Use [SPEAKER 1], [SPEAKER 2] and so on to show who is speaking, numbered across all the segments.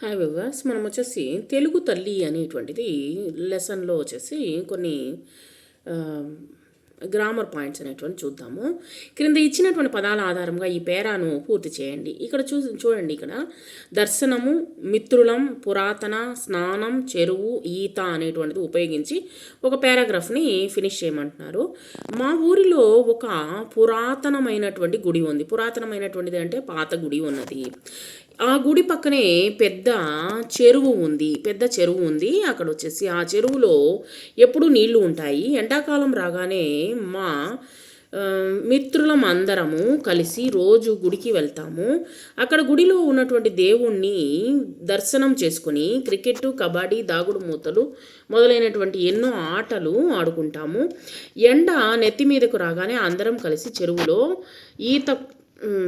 [SPEAKER 1] Hi viewers మనం వచ్చేసి తెలుగు తల్లి అనేటువంటిది లెసన్లో వచ్చేసి కొన్ని గ్రామర్ పాయింట్స్ అనేటువంటి చూద్దాము. క్రింద ఇచ్చినటువంటి పదాల ఆధారంగా ఈ పేరాను పూర్తి చేయండి. ఇక్కడ చూ చూడండి ఇక్కడ. దర్శనము మిత్రులం పురాతన స్నానం చెరువు ఈత అనేటువంటిది ఉపయోగించి ఒక పారాగ్రాఫ్ని ఫినిష్ చేయమంటున్నారు. మా ఊరిలో ఒక పురాతనమైనటువంటి గుడి ఉంది. పురాతనమైనటువంటిది అంటే పాత గుడి ఉన్నది. ఆ గుడి పక్కనే పెద్ద చెరువు ఉంది. పెద్ద చెరువు ఉంది. అక్కడ వచ్చేసి ఆ చెరువులో ఎప్పుడూ నీళ్ళు ఉంటాయి. ఎండాకాలం రాగానే మా మిత్రులం అందరము కలిసి రోజు గుడికి వెళ్తాము. అక్కడ గుడిలో ఉన్నటువంటి దేవుణ్ణి దర్శనం చేసుకుని క్రికెట్ కబడ్డీ దాగుడు మూతలు మొదలైనటువంటి ఎన్నో ఆటలు ఆడుకుంటాము. ఎండ నెత్తి మీదకు రాగానే అందరం కలిసి చెరువులో ఈత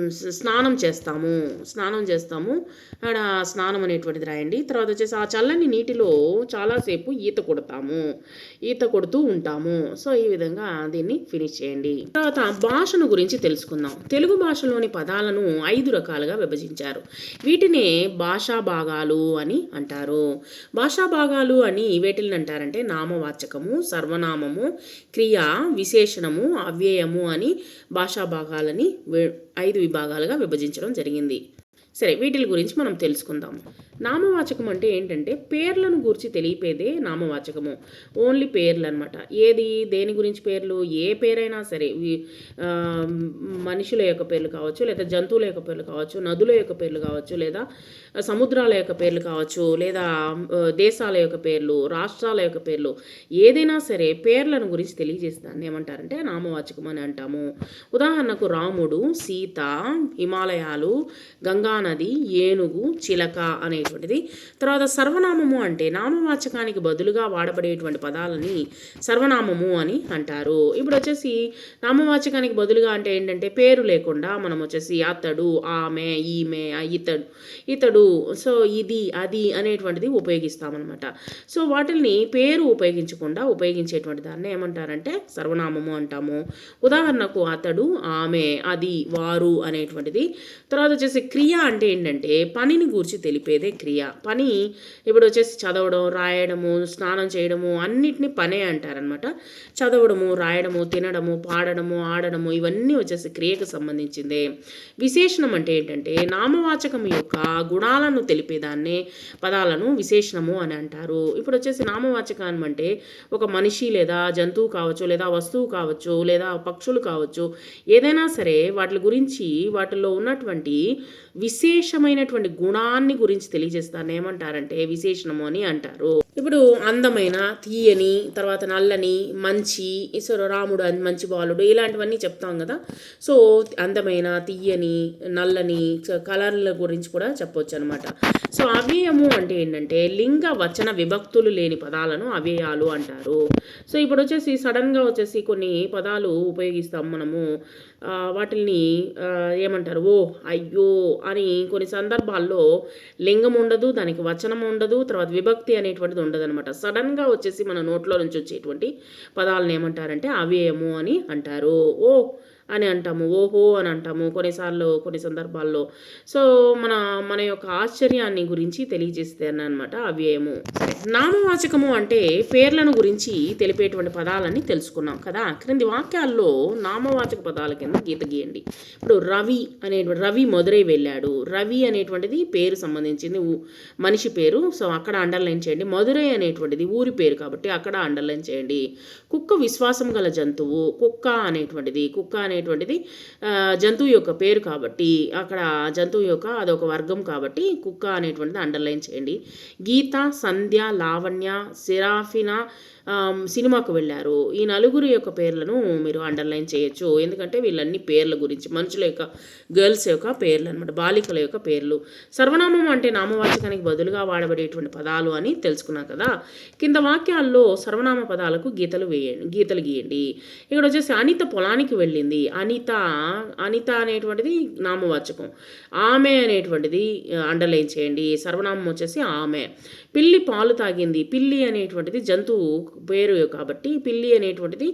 [SPEAKER 1] స్నానం చేస్తాము స్నానం చేస్తాము. ఆడ స్నానం అనేటువంటిది రాయండి. తర్వాత వచ్చేసి ఆ చల్లని నీటిలో చాలాసేపు ఈత కొడతాము. ఈత కొడుతూ ఉంటాము. సో ఈ విధంగా దీన్ని ఫినిష్ చేయండి. తర్వాత భాషను గురించి తెలుసుకుందాం. తెలుగు భాషలోని పదాలను ఐదు రకాలుగా విభజించారు. వీటినే భాషా భాగాలు అని అంటారు. భాషా భాగాలు అని వేటిని అంటారంటే నామవాచకము సర్వనామము క్రియ విశేషణము అవ్యయము అని భాషా భాగాలని ఐదు విభాగాలుగా విభజించడం జరిగింది. సరే వీటి గురించి మనం తెలుసుకుందాం. నామవాచకం అంటే ఏంటంటే పేర్లను గురించి తెలియపేదే నామవాచకము. ఓన్లీ పేర్లు అనమాట ఏది దేని గురించి పేర్లు ఏ పేరైనా సరే మనుషుల యొక్క పేర్లు కావచ్చు లేదా జంతువుల యొక్క పేర్లు కావచ్చు నదుల యొక్క పేర్లు కావచ్చు లేదా సముద్రాల యొక్క పేర్లు కావచ్చు లేదా దేశాల యొక్క పేర్లు రాష్ట్రాల యొక్క పేర్లు ఏదైనా సరే పేర్లను గురించి తెలియజేసే దాన్ని ఏమంటారంటే నామవాచకం అని అంటాము. ఉదాహరణకు రాముడు సీత హిమాలయాలు గంగానది ఏనుగు చిలక అనేటువంటిది. తర్వాత సర్వనామము అంటే నామవాచకానికి బదులుగా వాడబడేటువంటి పదాలని సర్వనామము అని అంటారు. ఇప్పుడు వచ్చేసి నామవాచకానికి బదులుగా అంటే ఏంటంటే పేరు లేకుండా మనం వచ్చేసి అతడు ఆమె ఈమె ఇతడు ఇతడు సో ఇది అది అనేటువంటిది ఉపయోగిస్తామన్నమాట. సో వాటిని పేరు ఉపయోగించకుండా ఉపయోగించేటువంటి దాన్ని ఏమంటారంటే సర్వనామము అంటాము. ఉదాహరణకు అతడు ఆమె అది వారు అనేటువంటిది. తర్వాత వచ్చేసి క్రియ అంటే ఏంటంటే పనిని గూర్చి తెలిపేదే క్రియ. పని ఇప్పుడు వచ్చేసి చదవడం రాయడము స్నానం చేయడము అన్నిటిని పనే అంటారనమాట చదవడము రాయడము తినడము పాడడము ఆడడము ఇవన్నీ వచ్చేసి క్రియకు సంబంధించిందే. విశేషణం అంటే ఏంటంటే నామవాచకం యొక్క గుణాలను తెలిపేదాన్నే పదాలను విశేషణము అని అంటారు. ఇప్పుడు వచ్చేసి నామవాచకం అంటే ఒక మనిషి లేదా జంతువు కావచ్చు లేదా వస్తువు కావచ్చు లేదా పక్షులు కావచ్చు ఏదైనా సరే వాటి గురించి వాటిలో ఉన్నటువంటి విశేషమైనటువంటి గుణాన్ని గురించి తెలియజేస్తాను. ఏమంటారంటే విశేషణము అని అంటారు. ఇప్పుడు అందమైన తీయని తర్వాత నల్లని మంచి ఈశ్వర రాముడు మంచి బాలుడు ఇలాంటివన్నీ చెప్తాం కదా. సో అందమైన తీయని నల్లని కలర్ల గురించి కూడా చెప్పొచ్చు అనమాట సో అవ్యయము అంటే ఏంటంటే లింగ వచన విభక్తులు లేని పదాలను అవ్యయాలు అంటారు. సో ఇప్పుడు వచ్చేసి సడన్గా వచ్చేసి కొన్ని పదాలు ఉపయోగిస్తాం మనము. వాటిల్ని వాటిని ఏమంటారు ఓ అయ్యో అని కొన్ని సందర్భాల్లో లింగం ఉండదు దానికి వచనం ఉండదు తర్వాత విభక్తి అనేటువంటిది ఉండదు అనమాట సడన్గా వచ్చేసి మన నోట్లో నుంచి వచ్చేటువంటి పదాలను ఏమంటారంటే అవ్యయము అని అంటారు. ఓ అని అంటాము. ఓహో అని అంటాము కొన్నిసార్లు కొన్ని సందర్భాల్లో. సో మన మన యొక్క ఆశ్చర్యాన్ని గురించి తెలియజేస్తే అనమాట అవ్యయము సరే నామవాచకము అంటే పేర్లను గురించి తెలిపేటువంటి పదాలని తెలుసుకున్నాం కదా. క్రింది వాక్యాల్లో నామవాచక పదాల కింద గీత గీయండి. ఇప్పుడు రవి అనేటువంటి రవి మదురై వెళ్ళాడు. రవి అనేటువంటిది పేరు సంబంధించింది మనిషి పేరు. సో అక్కడ అండర్లైన్ చేయండి. మదురై అనేటువంటిది ఊరి పేరు కాబట్టి అక్కడ అండర్లైన్ చేయండి. కుక్క విశ్వాసం గల జంతువు కుక్క అనేటువంటిది కుక్క అనేటువంటిది జంతువు యొక్క పేరు కాబట్టి అక్కడ జంతువు యొక్క అదొక వర్గం కాబట్టి కుక్క అనేటువంటిది అండర్లైన్ చేయండి. గీత సంధ్య లావణ్య సిరాఫినా సినిమాకు వెళ్ళారు. ఈ నలుగురు యొక్క పేర్లను మీరు అండర్లైన్ చేయొచ్చు. ఎందుకంటే వీళ్ళన్ని పేర్ల గురించి మనుషుల యొక్క గర్ల్స్ యొక్క పేర్లు అనమాట బాలికల యొక్క పేర్లు. సర్వనామం అంటే నామవాచకానికి బదులుగా వాడబడేటువంటి పదాలు అని తెలుసుకున్నాం కదా. కింద వాక్యాల్లో సర్వనామ పదాలకు గీతలు వేయండి గీతలు గీయండి. ఇక్కడ వచ్చేసి అనిత పొలానికి వెళ్ళింది. అనిత అనిత అనేటువంటిది నామవాచకం. ఆమె అనేటువంటిది అండర్లైన్ చేయండి. సర్వనామం వచ్చేసి ఆమె. పిల్లి పాలు తాగింది. పిల్లి అనేటువంటిది జంతువు పేరు కాబట్టి పిల్లి అనేటువంటిది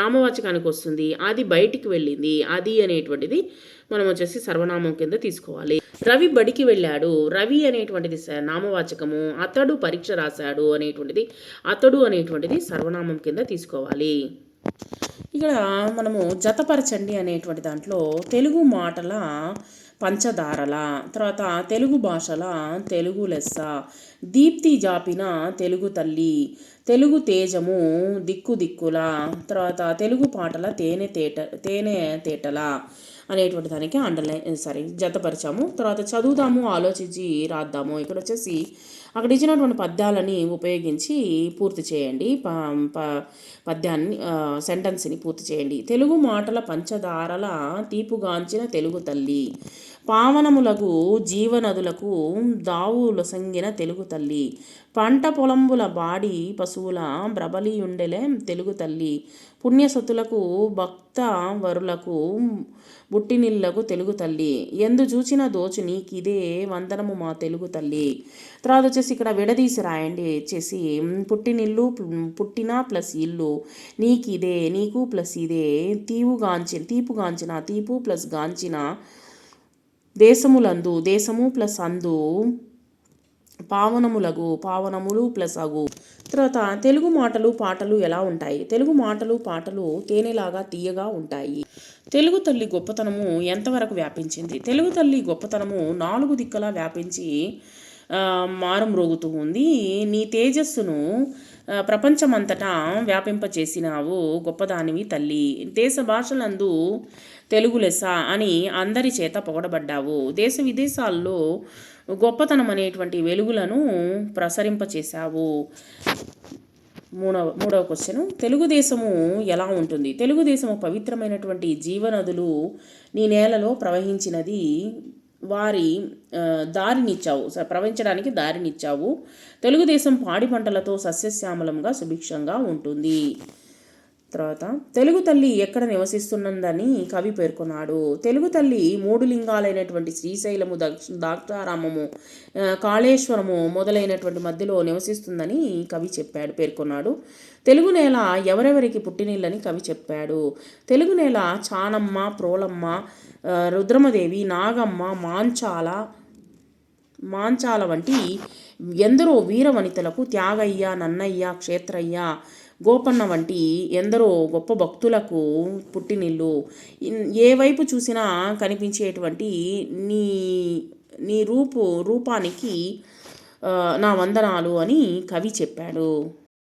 [SPEAKER 1] నామవాచకానికి వస్తుంది. అది బయటికి వెళ్ళింది. అది అనేటువంటిది మనం వచ్చేసి సర్వనామం కింద తీసుకోవాలి. రవి బడికి వెళ్ళాడు. రవి అనేటువంటిది నామవాచకము. అతడు పరీక్ష రాశాడు అనేటువంటిది అతడు అనేటువంటిది సర్వనామం కింద తీసుకోవాలి. ఇక్కడ మనము జతపరచండి అనేటువంటి దాంట్లో తెలుగు మాటల పంచదారల తర్వాత తెలుగు భాషల తెలుగు లెస్స దీప్తి జాపిన తెలుగు తల్లి తెలుగు తేజము దిక్కు దిక్కుల తర్వాత తెలుగు పాటల తేనె తేట తేనె తేటల అనేటువంటి దానికి అండర్లైన్ సారీ eh, జతపరిచాము. తర్వాత చదువుదాము ఆలోచించి రాద్దాము. ఇక్కడ వచ్చేసి అక్కడ ఇచ్చినటువంటి పద్యాలని ఉపయోగించి పూర్తి చేయండి. ప ప- పద్యాన్ని సెంటెన్స్ని పూర్తి చేయండి. తెలుగు మాటల పంచదారల తీపుగాంచిన తెలుగు తల్లి పావనములకు జీవనదులకు దావులొసంగిన తెలుగు తల్లి. పంట పొలంబుల బాడి పశువుల బ్రబలియుండెలే తెలుగు తల్లి. పుణ్యసతులకు భక్త వరులకు బుట్టినిళ్ళకు తెలుగు తల్లి. ఎందు చూచిన దోచు నీకిదే వందనము మా తెలుగు తల్లి. తర్వాత వచ్చేసి ఇక్కడ విడదీసి రాయండి. వచ్చేసి పుట్టినిల్లు పుట్టిన ప్లస్ ఇల్లు. నీకిదే నీకు ప్లస్ ఇదే. తీవుగాంచిన తీపుగాంచిన తీపు ప్లస్ గాంచిన దేశములందు దేశము ప్లస్ అందు పావనములగు పావనములు ప్లస్ అగు. తర్వాత తెలుగు మాటలు పాటలు ఎలా ఉంటాయి? తెలుగు మాటలు పాటలు తేనెలాగా తీయగా ఉంటాయి. తెలుగు తల్లి గొప్పతనము ఎంతవరకు వ్యాపించింది? తెలుగు తల్లి గొప్పతనము నాలుగు దిక్కలా వ్యాపించి మారం మారుమ్రోగుతూ ఉంది. నీ తేజస్సును ప్రపంచమంతటా వ్యాపింపచేసినావు గొప్పదానివి తల్లి. దేశ భాషలందు తెలుగు లెస అని అందరి చేత పొగడబడ్డావు. దేశ విదేశాల్లో గొప్పతనం అనేటువంటి వెలుగులను ప్రసరింపచేశావు. మూడవ మూడవ క్వశ్చన్ తెలుగుదేశము ఎలా ఉంటుంది? తెలుగుదేశము పవిత్రమైనటువంటి జీవనదులు నీ నేలలో ప్రవహించినది వారి దారినిచ్చావు స- ప్రవహించడానికి దారినిచ్చావు. తెలుగుదేశం పాడి పంటలతో సస్యశ్యామలంగా సుభిక్షంగా ఉంటుంది. తర్వాత తెలుగు తల్లి ఎక్కడ నివసిస్తున్నదని కవి పేర్కొన్నాడు. తెలుగు తల్లి మూడు లింగాలైనటువంటి శ్రీశైలము దక్ష దాక్షారామము కాళేశ్వరము మొదలైనటువంటి మధ్యలో నివసిస్తుందని కవి చెప్పాడు పేర్కొన్నాడు. తెలుగు నేల ఎవరెవరికి పుట్టినిల్లని కవి చెప్పాడు. తెలుగు నేల చానమ్మ ప్రోలమ్మ రుద్రమదేవి నాగమ్మ మాంచాల మాంచాల వంటి ఎందరో వీరవనితలకు త్యాగయ్య నన్నయ్య క్షేత్రయ్య గోపన్న వంటి ఎందరో గొప్ప భక్తులకు పుట్టినిల్లు. ఏ వైపు చూసినా కనిపించేటువంటి నీ నీ రూపు రూపానికి నా వందనాలు అని కవి చెప్పాడు.